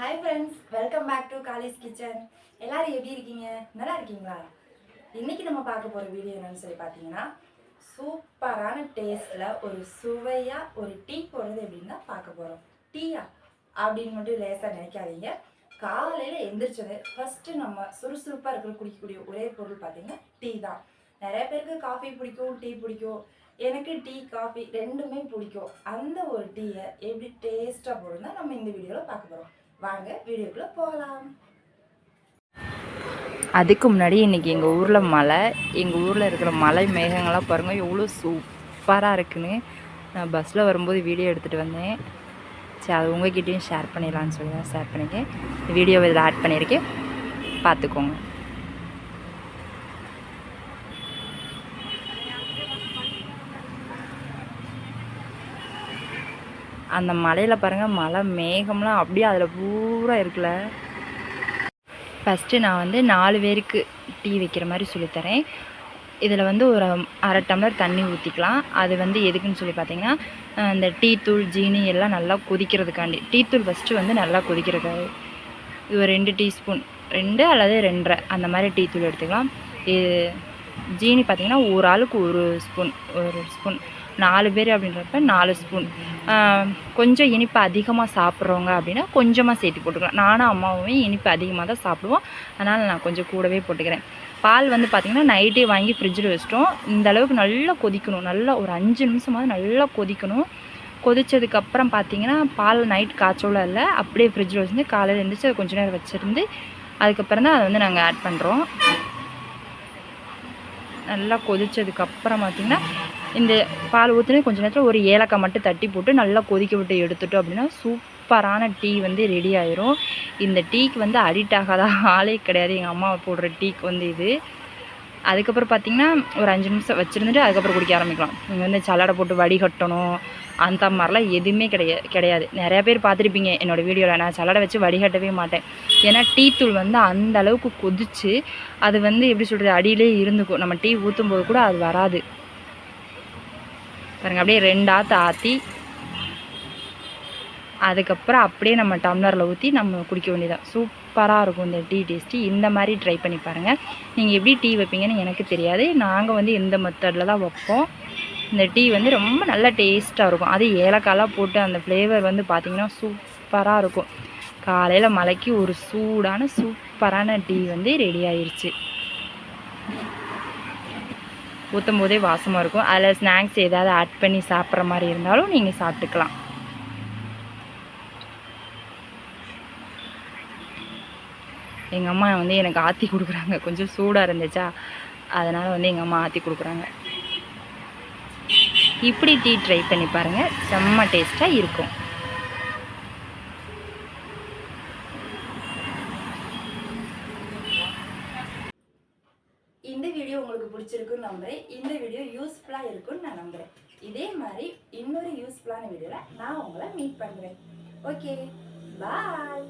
Hi friends welcome back to college kitchen எல்லோரும் எப்படி இருக்கீங்க? நல்லா இருக்கீங்களா? இன்னைக்கு நம்ம பார்க்க போகிற வீடியோ என்னன்னு சொல்லி பார்த்தீங்கன்னா சூப்பரான டேஸ்ட்டில் ஒரு சுவையாக ஒரு டீ போடுறது எப்படின்னு தான் பார்க்க போகிறோம் டீயா? அப்படின்னு மட்டும் லேசாக நினைக்காதீங்க. காலையில் எந்திரிச்சது ஃபஸ்ட்டு நம்ம சுறுசுறுப்பாக இருக்கிற குடிக்கக்கூடிய ஒரே பொருள் பார்த்தீங்கன்னா டீ தான். நிறைய பேருக்கு காஃபி பிடிக்கும் டீ பிடிக்கும். எனக்கு டீ காஃபி ரெண்டுமே பிடிக்கும். அந்த ஒரு டீயை எப்படி டேஸ்ட்டாக போடுறதுனா நம்ம இந்த வீடியோவில் பார்க்க போகிறோம் வாங்க வீடியோக்குள்ளே போகலாம். அதுக்கு முன்னாடி இன்றைக்கி எங்கள் ஊரில் மலை எங்கள் ஊரில் இருக்கிற மலை மேகங்கள்லாம் பாருங்கள் எவ்வளோ சூப்பராக இருக்குன்னு. நான் பஸ்ஸில் வரும்போது வீடியோ எடுத்துகிட்டு வந்தேன். சரி அது உங்ககிட்டயும் ஷேர் பண்ணிடலான்னு சொல்லி தான் ஷேர் பண்ணியிருக்கேன். வீடியோவை இதில் ஆட் பண்ணியிருக்கேன். பார்த்துக்கோங்க. அந்த மலையில் பாருங்கள் மலை மேகம்லாம் அப்படியே அதில் பூரா இருக்குல்ல. ஃபஸ்ட்டு நான் வந்து நாலு பேருக்கு டீ வைக்கிற மாதிரி சொல்லித்தரேன் இதில் வந்து ஒரு அரை டம்ளர் தண்ணி ஊற்றிக்கலாம் அது வந்து எதுக்குன்னு சொல்லி பார்த்தீங்கன்னா இந்த டீ தூள் ஜீனி எல்லாம் நல்லா கொதிக்கிறதுக்காண்டி. டீ தூள் ஃபஸ்ட்டு வந்து நல்லா கொதிக்கிறதுக்காக. இது ஒரு ரெண்டு டீஸ்பூன் ரெண்டு அல்லது ரெண்டரை அந்த மாதிரி டீ தூள் எடுத்துக்கலாம். இது ஜீனி பார்த்திங்கன்னா ஒரு ஆளுக்கு ஒரு ஸ்பூன் ஒரு ஸ்பூன். நாலு பேர் அப்படின்றப்ப நாலு ஸ்பூன். கொஞ்சம் இனிப்பு அதிகமாக சாப்பிட்றவங்க அப்படின்னா கொஞ்சமாக சேர்த்து போட்டுக்கலாம். நானும் அம்மாவுமே இனிப்பு அதிகமாக தான் சாப்பிடுவோம். அதனால் நான் கொஞ்சம் கூடவே போட்டுக்கிறேன். பால் வந்து பார்த்திங்கன்னா நைட்டே வாங்கி ஃப்ரிட்ஜில் வச்சிட்டோம். இந்த அளவுக்கு நல்லா கொதிக்கணும். நல்லா ஒரு அஞ்சு நிமிஷமாவது நல்லா கொதிக்கணும். கொதித்ததுக்கப்புறம் பார்த்தீங்கன்னா பால் நைட் காய்ச்சோல இல்லை. அப்படியே ஃப்ரிட்ஜில் வச்சுருந்து காலையில் எழுந்திரிச்சு அதை கொஞ்சம் நேரம் வச்சுருந்து அதுக்கப்புறம் தான் அதை வந்து நாங்கள் ஆட் பண்ணுறோம் நல்லா கொதித்ததுக்கப்புறம் பார்த்திங்கன்னா இந்த பால் ஊற்றுனது கொஞ்சம் நேரத்தில் ஒரு ஏலக்காய் மட்டும் தட்டி போட்டு நல்லா கொதிக்க விட்டு எடுத்துட்டோம் அப்படின்னா சூப்பரான டீ வந்து ரெடி ஆயிரும். இந்த டீக்கு வந்து அடிக்ட் ஆகாத ஆளே கிடையாது. எங்கள் அம்மா போடுற டீக்கு வந்து இது. அதுக்கப்புறம் பார்த்திங்கன்னா ஒரு அஞ்சு நிமிஷம் வச்சுருந்துட்டு அதுக்கப்புறம் குடிக்க ஆரம்பிக்கலாம். இங்கே வந்து சலாடை போட்டு வடிகட்டணும். அந்த மாதிரிலாம் எதுவுமே கிடையாது கிடையாது. நிறையா பேர் பார்த்துருப்பீங்க என்னோடய வீடியோவில் நான் சலாடை வச்சு வடிகட்டவே மாட்டேன். ஏன்னா டீ தூள் வந்து அந்த அளவுக்கு கொதிச்சு அது வந்து எப்படி சொல்கிறது அடியிலே இருந்துக்கும். நம்ம டீ ஊற்றும் போது கூட அது வராது. பாருங்கள் அப்படியே ரெண்டு ஆற்று ஆற்றி அதுக்கப்புறம் அப்படியே நம்ம டம்ளரில் ஊற்றி நம்ம குடிக்க வேண்டியதான் சூப்பராக இருக்கும் இந்த டீ டேஸ்ட்டு இந்த மாதிரி ட்ரை பண்ணி பாருங்கள் நீங்கள் எப்படி டீ வைப்பீங்கன்னு எனக்கு தெரியாது. நாங்கள் வந்து இந்த மெத்தடில் தான் வைப்போம். இந்த டீ வந்து ரொம்ப நல்ல டேஸ்ட்டாக இருக்கும். அது ஏலக்காயெலாம் போட்டு அந்த ஃப்ளேவர் வந்து பார்த்திங்கன்னா சூப்பராக இருக்கும். காலையில் மலைக்கு ஒரு சூடான சூப்பரான டீ வந்து ரெடி ஆயிடுச்சு ஊற்றும் போதே வாசமாக இருக்கும். அதில் ஸ்நாக்ஸ் ஏதாவது ஆட் பண்ணி சாப்பிட்ற மாதிரி இருந்தாலும் நீங்கள் சாப்பிட்டுக்கலாம். எங்கள் அம்மா வந்து எனக்கு ஆற்றி கொடுக்குறாங்க. கொஞ்சம் சூடாக இருந்துச்சா? அதனால் வந்து எங்கள் அம்மா ஆற்றி கொடுக்குறாங்க. இப்படி டீ ட்ரை பண்ணி பாருங்கள் செம்ம டேஸ்ட்டாக இருக்கும். இந்த வீடியோ உங்களுக்கு பிடிச்சிருக்குன்னு நம்புகிறேன் இந்த வீடியோ யூஸ்ஃபுல்லாக இருக்குன்னு நான் நம்புகிறேன் இதே மாதிரி இன்னொரு யூஸ்ஃபுல்லான வீடியோவில் நான் உங்களை மீட் பண்ணுறேன் ஓகே பாய்